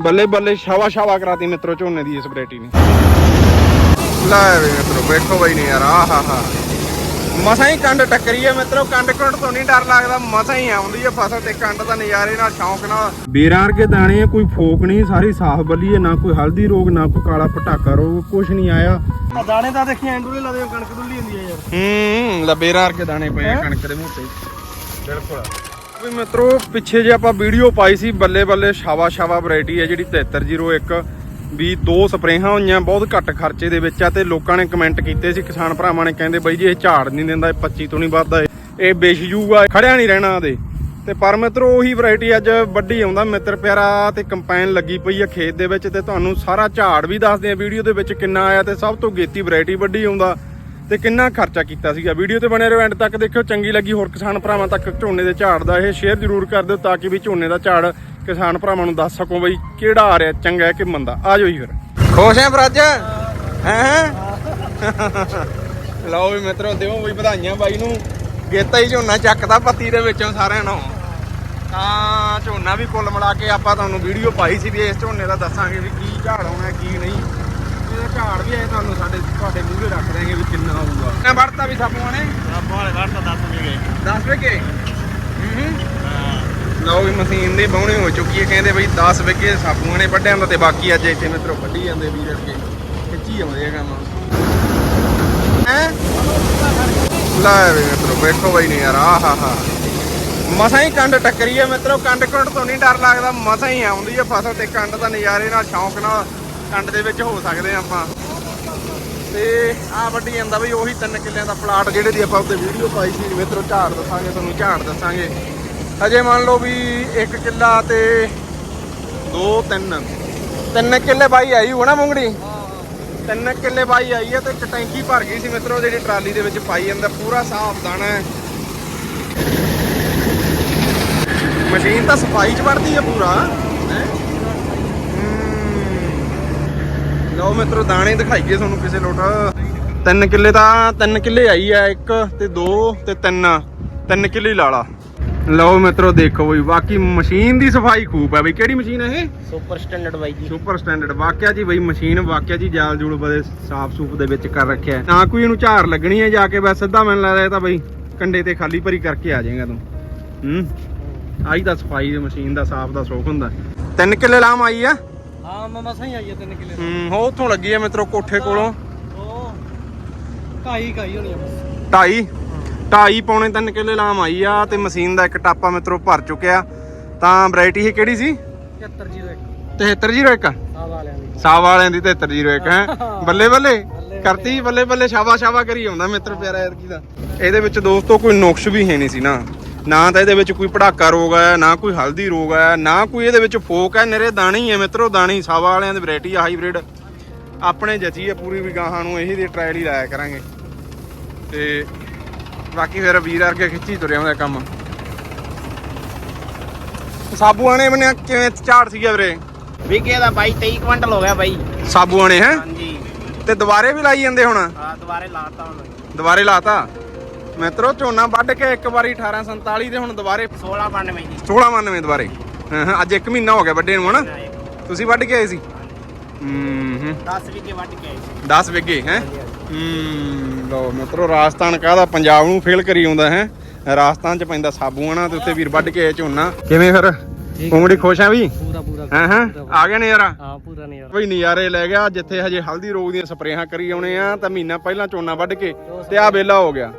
ਬੱਲੇ ਬੱਲੇ ਸ਼ਾਵਾ ਸ਼ਾਵਾ ਕਰਾਤੀ ਮਿੱਤਰੋ ਝੋਨੇ ਦੀ ਇਸ ਵੈਰਾਈਟੀ ਨੇ। ਲੈ ਵੀ ਮਿੱਤਰੋ ਵੇਖੋ ਬਈ ਨਹੀਂ ਯਾਰ ਆਹ ਹਾ ਹਾ ਮਸਾਂ ਹੀ ਕੰਡ ਟੱਕਰੀ ਹੈ ਮਿੱਤਰੋ ਕੰਡ ਕੰਡ ਤੋਂ ਨਹੀਂ ਡਰ ਲੱਗਦਾ ਮਸਾਂ ਹੀ ਆਉਂਦੀ ਹੈ ਫਸਲ ਤੇ ਕੰਡ ਦਾ ਨਜ਼ਾਰੇ ਨਾਲ ਸ਼ੌਂਕ ਨਾਲ। ਬੇਰਾਂ ਵਰਗੇ ਦਾਣੇ ਆ ਕੋਈ ਫੋਕ ਨਹੀਂ ਸਾਰੀ ਸਾਫ਼ ਬੱਲੀ ਹੈ ਨਾ ਕੋਈ ਹਲਦੀ ਰੋਗ ਨਾ ਕੋਈ ਕਾਲਾ ਪਟਾਕਾ ਰੋਗ ਕੁਝ ਨਹੀਂ ਆਇਆ। ਦਾਣੇ ਤਾਂ ਦੇਖੀ ਐਂਡੂਲੇ ਲਾਦੇ ਕਣਕ ਡੁੱਲੀ ਹੁੰਦੀ ਆ ਯਾਰ। ਹੂੰ ਲਬੇਰਾਂ ਵਰਗੇ ਦਾਣੇ ਪਏ ਆ ਕਣਕ ਦੇ ਮੂੰਹ ਤੇ। ਬਿਲਕੁਲ। ਵੀ ਮਿੱਤਰੋ, ਪਿੱਛੇ ਜੇ ਆਪਾਂ ਵੀਡੀਓ ਪਾਈ ਸੀ, ਬੱਲੇ ਬੱਲੇ ਸ਼ਾਵਾ ਸ਼ਾਵਾ ਵੈਰਾਈਟੀ ਹੈ ਜਿਹੜੀ 7301 ਵੀ ਦੋ ਸਪਰੇਹਾਂ ਹੋਈਆਂ, ਬਹੁਤ ਘੱਟ ਖਰਚੇ ਦੇ ਵਿੱਚ ਆ ਤੇ ਲੋਕਾਂ ਨੇ ਕਮੈਂਟ ਕੀਤੇ ਸੀ, ਕਿਸਾਨ ਭਰਾਵਾਂ ਨੇ ਕਹਿੰਦੇ ਬਾਈ ਜੀ ਇਹ ਝਾੜ ਨਹੀਂ ਦਿੰਦਾ, ਇਹ 25 ਤੋਂ ਨਹੀਂ ਵੱਧਦਾ, ਇਹ- ਇਹ ਵਿਛ ਖੜਿਆ ਨਹੀਂ ਰਹਿਣਾ ਇਹਦੇ ਤੇ ਪਰ ਮਿੱਤਰੋ, ਉਹੀ ਵੈਰਾਈਟੀ ਅੱਜ ਵੱਡੀ ਆਉਂਦਾ, ਮਿੱਤਰ ਪਿਆਰਾ, ਤੇ ਕੰਪਾਈਨ ਲੱਗੀ ਪਈ ਆ ਖੇਤ ਦੇ ਵਿੱਚ, ਤੇ ਤੁਹਾਨੂੰ ਸਾਰਾ ਝਾੜ ਵੀ ਦੱਸਦੇ ਆ, ਵੀਡੀਓ ਦੇ ਵਿੱਚ ਕਿੰਨਾ ਆਇਆ, ਤੇ ਸਭ ਤੋਂ ਗੇਤੀ ਵੈਰਾਈਟੀ ਵੱਡੀ ਆਉਂਦਾ। ਤੇ ਕਿੰਨਾ ਖਰਚਾ ਕੀਤਾ ਸੀਗਾ। ਵੀਡੀਓ ਤੇ ਬਣੇ ਰਹੋ ਐਂਡ ਤੱਕ ਦੇਖਿਓ। ਚੰਗੀ ਲੱਗੀ ਹੋਰ ਕਿਸਾਨ ਭਰਾਵਾਂ ਤੱਕ ਝੋਨੇ ਦੇ ਝਾੜ ਦਾ ਇਹ ਸ਼ੇਅਰ ਜ਼ਰੂਰ ਕਰ ਦਿਓ ਤਾਂ ਕਿ ਵੀ ਝੋਨੇ ਦਾ ਝਾੜ ਕਿਸਾਨ ਭਰਾਵਾਂ ਨੂੰ ਦੱਸ ਸਕੋ ਬਈ ਕਿਹੜਾ ਆ ਰਿਹਾ, ਚੰਗਾ ਕਿ ਮੰਦਾ। ਆ ਜਾਓ ਜੀ ਫਿਰ। ਖੁਸ਼ ਹੈ ਫਰਜ ਹੈ ਲਓ ਵੀ ਮਿੱਤਰੋ, ਦਿਓ ਬਈ ਵਧਾਈਆਂ ਬਾਈ ਨੂੰ। ਗੇਤਾ ਹੀ ਝੋਨਾ ਚੱਕਦਾ ਪੱਤੀ ਦੇ ਵਿੱਚੋਂ ਸਾਰਿਆਂ ਨੂੰ। ਤਾਂ ਝੋਨਾ ਵੀ ਕੁੱਲ ਮਿਲਾ ਕੇ ਆਪਾਂ ਤੁਹਾਨੂੰ ਵੀਡੀਓ ਪਾਈ ਸੀ ਵੀ ਇਸ ਝੋਨੇ ਦਾ ਦੱਸਾਂਗੇ ਵੀ ਕੀ ਝਾੜ ਆਉਣਾ, ਕੀ ਨਹੀਂ। ਝਾੜ ਵੀ ਇਹ ਤੁਹਾਨੂੰ ਸਾਡੇ ਤੁਹਾਡੇ ਮੂਹਰੇ ਰੱਖ ਦੇਾਂਗੇ ਵੀ ਕਿੰਨਾ ਆਊਗਾ। ਮੈਂ ਵੜਤਾ ਵੀ ਸਾਪੂਆਂ ਨੇ ਆਪਾਂ ਵਾਲੇ ਘਰ ਤਾਂ ਦੱਸ ਵੀ ਗਏ? 10 ਵਿਗੇ ਲਓ ਵੀ ਮਸ਼ੀਨ ਦੀ ਬਾਉਣੀ ਹੋ ਚੁੱਕੀ ਹੈ ਕਹਿੰਦੇ ਬਈ 10 ਵਿਗੇ ਸਾਪੂਆਂ ਨੇ ਵੱਢਿਆਂ ਦਾ ਤੇ ਬਾਕੀ ਅੱਜ ਇੱਥੇ ਮਿੱਤਰੋ ਵੱਢੀ ਜਾਂਦੇ ਵੀਰ ਅੱਗੇ। ਖਿੱਚੀ ਆਉਂਦੇ ਆ ਕੰਮ। ਹੈ? ਲੈ ਵੀ ਮਿੱਤਰੋ ਵੇਖੋ ਬਈ ਨਹੀਂ ਯਾਰ ਆਹ ਹਾ ਹਾ ਮਸਾਂ ਹੀ ਕੰਡ ਟੱਕਰੀ ਹੈ ਮਿੱਤਰੋ ਕੰਡ ਕੰਡ ਤੋਂ ਨਹੀਂ ਡਰ ਲੱਗਦਾ ਮਸਾਂ ਹੀ ਆਉਂਦੀ ਹੈ ਫਸਲ ਤੇ ਕੰਡ ਦਾ ਨਜ਼ਾਰੇ ਨਾਲ ਸ਼ੌਂਕ ਨਾਲ। ਕੰਡ ਦੇ ਵਿੱਚ ਹੋ ਸਕਦੇ ਆ ਆਪਾਂ। ਤੇ ਆ ਵੱਡੀ ਜਾਂਦਾ ਬਈ ਉਹੀ ਤਿੰਨ ਕਿੱਲਿਆਂ ਦਾ ਪਲਾਟ ਜਿਹੜੇ ਦੀ ਆਪਾਂ ਉੱਤੇ ਵੀਡੀਓ ਪਾਈ ਸੀ ਮਿੱਤਰੋ ਝਾੜ ਦੱਸਾਂਗੇ ਤੁਹਾਨੂੰ ਝਾੜ ਦੱਸਾਂਗੇ। ਹਜੇ ਮੰਨ ਲਓ ਵੀ ਇੱਕ ਕਿੱਲਾ ਤੇ ਦੋ, ਤਿੰਨ। ਤਿੰਨ ਕਿੱਲੇ ਬਾਈ ਆਈ ਹੋਣਾ ਮੁੰਗੜੀ ਤਿੰਨ ਕਿੱਲੇ ਬਾਈ ਆਈ ਹੈ ਤੇ ਇੱਕ ਟੈਂਕੀ ਭਰ ਗਈ ਸੀ ਮਿੱਤਰੋ, ਜਿਹੜੀ ਟਰਾਲੀ ਦੇ ਵਿੱਚ ਪਾਈ ਜਾਂਦਾ, ਪੂਰਾ ਸਾਫ਼ ਦਾਣਾ ਹੈ। ਮਸ਼ੀਨ ਤਾਂ ਸਫ਼ਾਈ ਚ ਵਰਦੀ ਹੈ ਪੂਰਾ ਹੈਂ? ਹਮ। ਲਓ ਮਿੱਤਰੋ ਦਾਣੇ ਦਿਖਾਈਏ ਤੁਹਾਨੂੰ ਕਿਸੇ ਲੋਟ। ਤਿੰਨ ਕਿੱਲੇ ਤਾਂ ਤਿੰਨ ਕਿੱਲੇ ਆਈ ਆ ਇੱਕ ਤੇ ਦੋ ਤੇ ਤਿੰਨ। ਤਿੰਨ ਕਿੱਲੇ ਲਾ ਲਾ। ਲਓ ਮਿੱਤਰੋ ਦੇਖੋ ਬਈ ਬਾਕੀ ਮਸ਼ੀਨ ਦੀ ਸਫ਼ਾਈ ਖੂਬ ਹੈ ਬਈ। ਕਿਹੜੀ ਮਸ਼ੀਨ ਹੈ ਇਹ? ਸੁਪਰ ਸਟੈਂਡਰਡ ਬਾਈ ਜੀ। Super standard. ਵਾਕਿਆ ਜੀ ਬਈ ਮਸ਼ੀਨ ਵਾਕਿਆ ਜੀ ਜਾਲ ਜੂਲ ਬੜੇ ਸਾਫ਼ ਸੂਫ ਦੇ ਵਿੱਚ ਕਰ ਰੱਖਿਆ। ਨਾ ਕੋਈ ਇਹਨੂੰ ਝਾਰ ਲੱਗਣੀ ਹੈ ਜਾ ਕੇ ਬਸ ਸਿੱਧਾ ਮੈਨੂੰ ਲੱਗਦਾ ਇਹ ਤਾਂ ਬਈ ਕੰਡੇ ਤੇ ਖਾਲੀ ਭਰੀ ਕਰਕੇ ਆ ਜਾਏਗਾ ਤੂੰ। ਹੂੰ? ਆਈ ਤਾਂ ਸਫ਼ਾਈ ਦੀ ਮਸ਼ੀਨ ਦਾ ਸਾਫ਼ ਦਾ ਸ਼ੌਕ ਹੁੰਦਾ। ਤਿੰਨ ਕਿੱਲੇ ਲਾਮ ਆਈ ਆ। ਹਾਂ ਮਮਾ ਸਹੀ ਆਈ ਆ ਤਿੰਨ ਕਿਲੇ ਹੂੰ ਹੋ ਉੱਥੋਂ ਲੱਗੀ ਆ ਮਿੱਤਰੋ ਕੋਠੇ ਕੋਲੋਂ। ਉਹ ਕਾਈ ਕਾਈ ਹੋਣੀ ਆ ਬਸ। ਢਾਈ? ਢਾਈ ਪੌਣੇ ਤਿੰਨ ਕਿੱਲੇ ਲਾਮ ਆਈ ਆ ਤੇ ਮਸ਼ੀਨ ਦਾ ਇੱਕ ਟਾਪਾ ਮਿੱਤਰੋ ਭਰ ਚੁੱਕਿਆ। ਤਾਂ ਵੈਰਾਈਟੀ ਇਹ ਕਿਹੜੀ ਸੀ? 7101 7301 ਆ ਵਾਲਿਆਂ ਦੀ। ਸਾਹ ਵਾਲਿਆਂ ਦੀ 7301 ਹੈ? ਬੱਲੇ ਬੱਲੇ? ਕਰਤੀ ਬੱਲੇ। ਬੱਲੇ ਸ਼ਾਬਾ ਸ਼ਾਬਾ ਕਰੀ ਆਉਂਦਾ ਮਿੱਤਰ ਪਿਆਰਾ ਦਾ। ਇਹਦੇ ਵਿੱਚ ਦੋਸਤੋ ਕੋਈ ਨੁਕਸ ਵੀ ਹੈ ਨਹੀਂ ਸੀ ਨਾ। ਨਾ ਤਾਂ ਇਹਦੇ ਵਿੱਚ ਕੋਈ ਪੜਾਕਾ ਰੋਗ ਆਇਆ ਨਾ ਕੋਈ ਹਲਦੀ ਰੋਗ ਆਇਆ ਨਾ ਕੋਈ ਇਹਦੇ ਵਿੱਚ ਫੋਕ ਹੈ। ਨਿਰੇ ਦਾਣੇ ਹੀ ਹੈ ਮਿੱਤਰੋ ਦਾਣੇ ਹੀ ਸਾਵਾ ਵਾਲਿਆਂ ਦੀ ਵੈਰਾਈਟੀ ਆ ਹਾਈਬ੍ਰਿਡ ਆਪਣੇ ਜਚੀ ਹੈ ਪੂਰੀ ਵੀ ਗਾਹਾਂ ਨੂੰ ਇਹੀ ਦੀ ਟ੍ਰਾਇਲ ਹੀ ਲਾਇਆ ਕਰਾਂਗੇ। ਤੇ ਬਾਕੀ ਫਿਰ ਵੀਰ ਵਰਗੇ ਖਿੱਚੀ ਤੁਰਿਆ ਹੁੰਦਾ ਕੰਮ। ਸਾਬੂਆਣੇ ਬਣਿਆ ਕਿਵੇਂ ਝਾੜ ਸੀਗਾ ਵੀਰੇ? ਵਿਗੇ ਦਾ ਬਾਈ 23 ਕੁਇੰਟਲ ਹੋ ਗਿਆ ਬਾਈ। ਸਾਬੂਆਣੇ ਹੈ? ਹਾਂਜੀ। ਤੇ ਦੁਬਾਰੇ ਵੀ ਲਾਈ ਜਾਂਦੇ ਹੁਣ? ਆ ਦੁਬਾਰੇ ਲਾਤਾ ਹੁਣ ਦੁਬਾਰੇ ਲਾਤਾ? ਮਿੱਤਰੋ ਝੋਨਾ ਵੱਢ ਕੇ ਇੱਕ ਵਾਰੀ 1847 ਤੇ ਹੁਣ ਦੁਬਾਰੇ 1692 ਜੀ। 1692 ਦੁਬਾਰੇ। ਹਾਂ ਹਾਂ ਅੱਜ ਇੱਕ ਮਹੀਨਾ ਹੋ ਗਿਆ ਵੱਡੇ ਨੂੰ ਹਨਾ? ਤੁਸੀਂ ਵੱਢ ਕੇ ਆਏ ਸੀ? ਹੂੰ ਹੂੰ। 10 ਵਿਗੇ ਵੱਢ ਕੇ ਆਏ ਸੀ। 10 ਵਿਗੇ ਹੈ? ਹੂੰ ਲੋ ਮਿੱਤਰੋ ਰਾਜਸਥਾਨ ਕਾਹਦਾ? ਪੰਜਾਬ ਨੂੰ ਫੇਲ ਕਰੀ ਆਉਂਦਾ ਹੈ? ਰਾਜਸਥਾਨ ਚ ਪੈਂਦਾ ਸਾਬੂਆਣਾ ਤੇ ਉੱਤੇ ਵੀਰ ਵੱਢ ਕੇ ਆਏ ਝੋਨਾ। ਕਿਵੇਂ ਫਿਰ? ਕੁੰਗੜੀ ਖੁਸ਼ ਆ ਵੀ? ਪੂਰਾ ਪੂਰਾ ਹਾਂ ਹਾਂ? ਆ ਗਏ ਨੇ ਯਾਰਾ ਹਾਂ ਪੂਰਾ ਨਹੀਂ ਯਾਰ ਬਈ ਨਜ਼ਾਰੇ ਲੈ ਗਿਆ ਜਿੱਥੇ ਹਜੇ ਹਲਦੀ ਰੋਗ ਦੀਆਂ ਸਪਰੇਹਾਂ ਕਰੀ ਆਉਣੇ ਆ ਤਾਂ ਮਹੀਨਾ ਪਹਿਲਾਂ ਝੋਨਾ ਵੱਢ ਕੇ ਤੇ ਆ ਵੇਲਾ ਹੋ ਗਿਆ।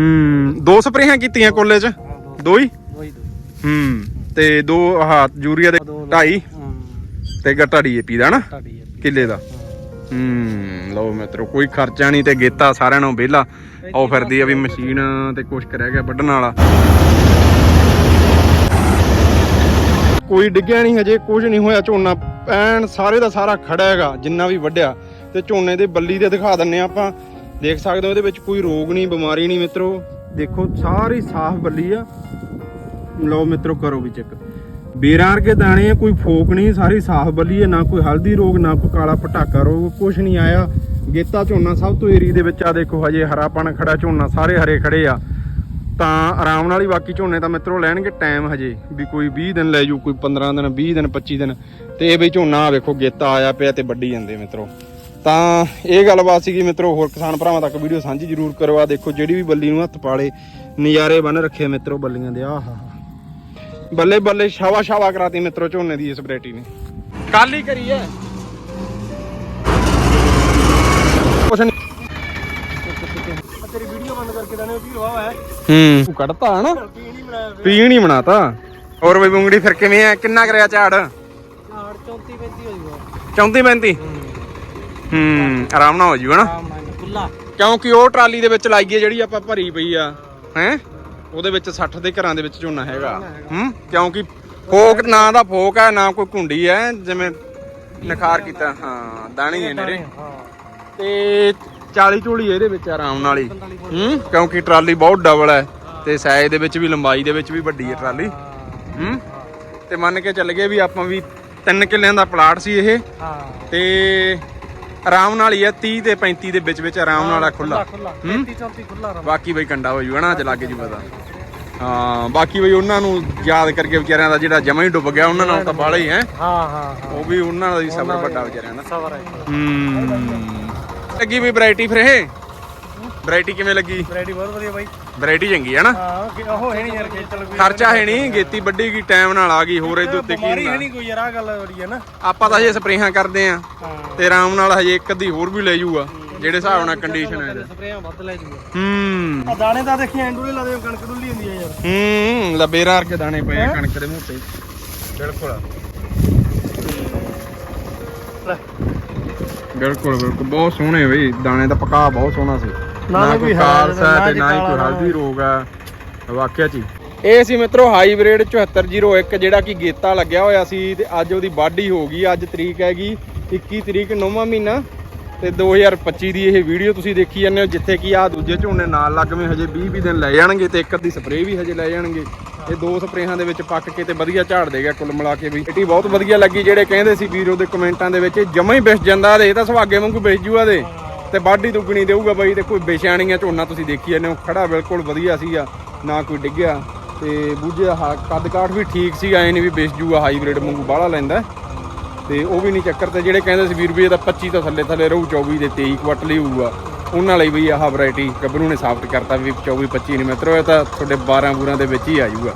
ਹੂੰ ਦੋ ਸਪਰੇਹਾਂ ਕੀਤੀਆਂ ਕੋਲੇ 'ਚ ਦੋ ਹੀ ਦੋ ਹੂੰ। ਤੇ ਦੋ ਆਹ ਯੂਰੀਆ ਦੇ ਢਾਈ ਤੇ ਗੱਟਾ ਡੀਏਪੀ ਦਾ ਨਾ? ਕਿੱਲੇ ਦਾ। ਹੂੰ। ਲਓ ਮਿੱਤਰੋ ਕੋਈ ਖਰਚਾ ਨਹੀਂ ਤੇ ਗੇਤਾ ਸਾਰਿਆਂ ਨੂੰ ਵਿਹਲਾ। ਉਹ ਫਿਰਦੀ ਆ ਵੀ ਮਸ਼ੀਨ ਤੇ ਕੁਛ ਰਹਿ ਗਿਆ ਵੱਢਣ ਵਾਲਾ। ਕੋਈ ਡਿੱਗਿਆ ਨਹੀਂ ਹਜੇ ਕੁਝ ਨਹੀਂ ਹੋਇਆ ਝੋਨਾ। ਐਨ ਸਾਰੇ ਦਾ ਸਾਰਾ ਖੜਾ ਹੈਗਾ ਜਿੰਨਾ ਵੀ ਵੱਢਿਆ। ਤੇ ਝੋਨੇ ਦੇ ਬੱਲੀ ਦੇ ਦਿਖਾ ਦਿੰਨੇ ਆਪਾਂ। ਦੇਖ ਸਕਦੇ ਹੋ ਇਹਦੇ ਵਿੱਚ ਕੋਈ ਰੋਗ ਨਹੀਂ, ਬਿਮਾਰੀ ਨਹੀਂ ਮਿੱਤਰੋ। ਦੇਖੋ, ਸਾਰੀ ਸਾਫ਼ ਬੱਲੀ ਆ। ਲਓ ਮਿੱਤਰੋ, ਕਰੋ ਵੀ ਚੈੱਕ ਬੇਰਾਂ ਵਰਗੇ ਦਾਣੇ ਆ, ਕੋਈ ਫੋਕ ਨਹੀਂ, ਸਾਰੀ ਸਾਫ਼ ਬੱਲੀ ਹੈ ਨਾ ਕੋਈ ਹਲਦੀ ਰੋਗ, ਨਾ ਕੋਈ ਕਾਲਾ ਪਟਾਕਾ ਰੋਗ ਕੁਝ ਨਹੀਂ ਆਇਆ। ਗੇਤਾ ਝੋਨਾ ਸਭ ਤੋਂ ਏਰੀ ਦੇ ਵਿੱਚ ਆ, ਦੇਖੋ, ਹਜੇ ਹਰਾਪਣ ਖੜਾ ਝੋਨਾ, ਸਾਰੇ ਹਰੇ ਖੜੇ ਆ। ਤਾਂ ਆਰਾਮ ਨਾਲ ਹੀ ਬਾਕੀ ਝੋਨੇ ਤਾਂ ਮਿੱਤਰੋ ਲੈਣਗੇ ਟਾਈਮ ਹਜੇ, ਵੀ ਕੋਈ 20 ਦਿਨ ਲੈ ਜੂ ਕੋਈ 15 ਦਿਨ 20 ਦਿਨ 25 ਦਿਨ। ਤੇ ਇਹ ਬਈ ਝੋਨਾ ਵੇਖੋ, ਗੇਤਾ ਆਇਆ ਪਿਆ ਤੇ ਵੱਢੀ ਜਾਂਦੇ ਮਿੱਤਰੋ। ਤਾਂ ਇਹ ਗੱਲਬਾਤ ਸੀਗੀ ਮਿੱਤਰੋ ਹੋਰ ਕਿਸਾਨ ਭਰਾਵਾਂ ਤੱਕ ਵੀਡੀਓ ਸਾਂਝੀ ਜ਼ਰੂਰ ਕਰੋ। ਆ ਦੇਖੋ ਜਿਹੜੀ ਵੀ ਬੱਲੀ ਨੂੰ ਹੱਥ ਪਾਲੇ ਨਜ਼ਾਰੇ ਬਨ ਰੱਖੇ ਮਿੱਤਰੋ ਬੱਲੀਆਂ ਦੇ ਆਹਾ ਬੱਲੇ ਬੱਲੇ ਸ਼ਾਵਾ ਸ਼ਾਵਾ ਕਰਾਤੀ ਮਿੱਤਰੋ ਝੋਨੇ ਦੀ ਇਸ ਵੈਰਾਈਟੀ ਨੇ। ਕੱਲ ਹੀ ਕਰੀ ਐ। ਕੁਛ ਨਹੀਂ ਤੇਰੀ ਵੀਡੀਓ ਬੰਦ ਕਰਕੇ ਦਾਣੇ ਉਹ ਵੀਰਵਾ ਹੈ? ਹੂੰ। ਤੂੰ ਕੱਢਤਾ ਹਨਾ ਪੀ ਨਹੀਂ ਬਣਾਇਆ ਪੀਣ ਹੀ ਬਣਾਤਾ? ਹੋਰ ਬਈ ਬੁੰਗੜੀ ਫਿਰ ਕਿਵੇਂ ਆ ਕਿੰਨਾ ਕਰਿਆ ਝਾੜ? ਝਾੜ 34 35 ਹੋ। ਜੂਗਾ 34 35 ਹੂੰ ਆਰਾਮ ਨਾਲ ਹੋ ਜੂ ਹਨਾ ਆਰਾਮ ਨਾਲ ਖੁੱਲਾ ਕਿਉਂਕਿ ਉਹ ਟਰਾਲੀ ਦੇ ਵਿੱਚ ਲਾਈਏ ਜਿਹੜੀ ਆਪਾਂ ਭਰੀ ਪਈ ਆ ਹੈ? ਉਹਦੇ ਵਿੱਚ 60 ਦੇ ਘਰਾਂ ਦੇ ਵਿੱਚ ਝੋਨਾ ਹੈਗਾ। ਹੂੰ ਕਿਉਂਕਿ ਫੋਕ ਨਾ ਦਾ ਫੋਕ ਹੈ ਨਾ ਕੋਈ ਕੁੰਡੀ ਹੈ ਜਿਵੇਂ ਨਖਾਰ ਕੀਤਾ। ਹਾਂ ਦਾਣੇ ਹੀ ਨੇ ਰੇ ਹਾਂ। ਤੇ 40 ਝੋਲੀ ਇਹਦੇ ਵਿੱਚ ਆਰਾਮ ਨਾਲ ਹੀ। ਹੂੰ ਕਿਉਂਕਿ ਟਰਾਲੀ ਬਹੁਤ ਡਬਲ ਹੈ ਤੇ ਸਾਈਜ਼ ਦੇ ਵਿੱਚ ਵੀ ਲੰਬਾਈ ਦੇ ਵਿੱਚ ਵੀ ਵੱਡੀ ਹੈ। ਟਰਾਲੀ। ਹੂੰ ਤੇ ਮੰਨ ਕੇ ਚੱਲ ਗਏ ਵੀ ਆਪਾਂ ਵੀ 3 ਕਿੱਲਿਆਂ ਦਾ ਪਲਾਟ ਸੀ ਇਹ। ਹਾਂ। ਤੇ ਆਰਾਮ ਨਾਲ ਹੀ ਆ 30 ਤੇ 35 ਦੇ ਵਿੱਚ ਵਿੱਚ ਆਰਾਮ ਨਾਲ ਆ ਖੁੱਲਾ ਖੁੱਲਾ ਹੂੰ? 33 34 ਖੁੱਲਾ ਆਰਾਮ ਬਾਕੀ ਬਈ ਕੰਡਾ ਹੋ ਜੂਗਾ ਨਾ ਅੱਜ ਲੱਗ ਜੂ ਪਤਾ। ਹਾਂ ਬਾਕੀ ਬਈ ਉਹਨਾਂ ਨੂੰ ਯਾਦ ਕਰਕੇ ਵਿਚਾਰਿਆਂ ਦਾ ਜਿਹੜਾ ਜਮਾ ਹੀ ਡੁੱਬ ਗਿਆ ਉਹਨਾਂ ਨਾਲ ਤਾਂ ਬਾਲਾ ਹੀ ਹੈ। ਹਾਂ ਹਾਂ ਹਾਂ। ਉਹ ਵੀ ਉਹਨਾਂ ਦਾ ਵੀ ਸਬਰ ਵੱਡਾ ਵਿਚਾਰਿਆਂ ਦਾ। ਸਬਰ ਹੈ। ਹੂੰ। ਲੱਗੀ ਵੀ ਵੈਰਾਈਟੀ ਫਿਰ ਇਹ? ਵੈਰਾਈਟੀ ਕਿਵੇਂ ਲੱਗੀ? ਰੈਡੀ ਬਹੁਤ ਵਧੀਆ ਬਾਈ। ਵੈਰਾਈਟੀ ਚੰਗੀ ਹੈ ਨਾ? ਹਾਂ ਉਹ ਹੈ ਨਹੀਂ ਯਾਰ ਖੇਚਲ ਕੋਈ। ਖਰਚਾ ਹੈ ਨਹੀਂ ਗੇਤੀ ਵੱਡੀ ਕੀ ਟਾਈਮ ਨਾਲ ਆ ਗਈ ਹੋਰ ਇਹਦੇ ਉੱਤੇ ਕੀ ਬਿਮਾਰੀ ਹੈ ਨਹੀਂ ਕੋਈ ਯਾਰ ਆ ਗੱਲ ਬੜੀ ਹੈ ਨਾ। ਆਪਾਂ ਤਾਂ ਹਜੇ ਸਪਰੇਹਾਂ ਕਰਦੇ ਆ ਤੇ ਆਰਾਮ ਨਾਲ ਹਜੇ ਇੱਕ ਅੱਧੀ ਹੋਰ ਵੀ ਲੈ ਜੂਗਾ ਜਿਹੜੇ ਹਿਸਾਬ ਨਾਲ ਕੰਡੀਸ਼ਨ ਹੈ ਇਹਦੇ। ਸਪਰੇਆਂ ਵੱਧ ਲੈ ਜੂਗਾ ਹੂੰ। ਆ ਦਾਣੇ ਤਾਂ ਦੇਖੀ ਐਂਡੂਲੇ ਲਾਦੇ ਕਣਕ ਡੁੱਲੀ ਹੁੰਦੀ ਹੈ ਯਾਰ। ਹੂੰ ਲਬੇਰਾ ਵਰਗੇ ਦਾਣੇ ਪਏ ਆ ਕਣਕ ਦੇ ਤੇ। ਬਿਲਕੁਲ। ਬਿਲਕੁਲ ਬਿਲਕੁਲ ਬਹੁਤ ਸੋਹਣੇ ਬਈ ਦਾਣੇ ਦਾ ਪਕਾ ਬਹੁਤ ਸੋਹਣਾ ਸੀ। ਨਾ ਨਾ ਕੋਈ ਖਾਲਸਾ ਨਾ ਤੇ ਜੀ ਨਾ ਹੀ ਕੋਈ ਹਲਦੀ ਰੋਗ ਆ ਵਾਕਿਆ ਹੀ। ਇਹ ਸੀ ਮਿੱਤਰੋ ਹਾਈਬ੍ਰਿਡ 7401 ਜਿਹੜਾ ਕਿ ਗੇਤਾ ਲੱਗਿਆ ਹੋਇਆ ਸੀ ਤੇ ਅੱਜ ਉਹਦੀ ਵਾਢੀ ਹੋ ਗਈ। ਅੱਜ ਤਰੀਕ ਹੈਗੀ 21 ਤਰੀਕ ਨੌਵਾਂ ਮਹੀਨਾ ਤੇ 2025 ਦੀ ਇਹ ਵੀਡੀਓ ਤੁਸੀਂ ਦੇਖੀ ਜਾਂਦੇ ਹੋ ਜਿੱਥੇ ਕਿ ਆ ਦੂਜੇ ਝੋਨੇ ਨਾਲ ਲੱਗਵੇਂ ਹਜੇ 20 20 ਦਿਨ ਲੈ ਜਾਣਗੇ ਤੇ ਇੱਕ ਅੱਧੀ ਸਪਰੇਅ ਵੀ ਹਜੇ ਲੈ ਜਾਣਗੇ। ਇਹ ਦੋ ਸਪਰੇਹਾਂ ਦੇ ਵਿੱਚ ਪੱਕ ਕੇ ਤੇ ਵਧੀਆ ਝਾੜ ਦੇਗਾ ਕੁੱਲ ਮਿਲਾ ਕੇ ਵੀ। ਏਟੀ ਬਹੁਤ ਵਧੀਆ ਲੱਗੀ ਜਿਹੜੇ ਕਹਿੰਦੇ ਸੀ ਵੀਰੋ ਦੇ ਕਮੈਂਟਾਂ ਦੇ ਵਿੱਚ ਜਮਾ ਹੀ ਵਿਸ ਜਾਂਦਾ ਦੇ ਇਹ ਤਾਂ ਸੁਹਾਗੇ ਵਾਂਗੂ ਵਿਸ ਜੂਆ ਦੇ ਤੇ ਵਾਢੀ ਦੁੱਗਣੀ ਦੇਊਗਾ ਬਾਈ ਤੇ ਕੋਈ ਵਿਛਾਣੀਆਂ ਝੋਨਾ ਤੁਸੀਂ ਦੇਖੀ ਜਾਂਦੇ ਹੋ, ਖੜਾ ਬਿਲਕੁਲ ਵਧੀਆ ਸੀਗਾ, ਨਾ ਕੋਈ ਡਿੱਗਿਆ। ਤੇ ਬੂਝੇ ਹਾ- ਕੱਦ ਕਾਠ ਵੀ ਠੀਕ ਸੀ ਐ ਨਹੀਂ ਵੀ ਵਿਸ ਜੂਗਾ, ਹਾਈਬ੍ਰਿਡ ਵਾਂਗੂ ਬਾਹਲਾ ਲੈਂਦਾ। ਤੇ ਉਹ ਵੀ ਨਹੀਂ ਚੱਕਰ ਤੇ ਜਿਹੜੇ ਕਹਿੰਦੇ ਸੀ ਵੀਰ ਵੀ ਇਹਦਾ 25 ਤੋਂ ਥੱਲੇ ਥੱਲੇ ਰਹੂ 24 ਦੇ 23 ਕੁਆਟਲੀ ਹੋਊਗਾ। ਉਹਨਾਂ ਲਈ ਵੀ ਆਹ ਵੈਰਾਈਟੀ ਗੱਭਰੂ ਨੇ ਸਾਬਤ ਕਰਤਾ ਵੀ 24 25 ਨਹੀਂ ਮਿੱਤਰੋ ਇਹ ਤਾਂ ਤੁਹਾਡੇ 12 ਬੂਰਾਂ ਦੇ ਵਿੱਚ ਹੀ ਆ ਜਾਊਗਾ।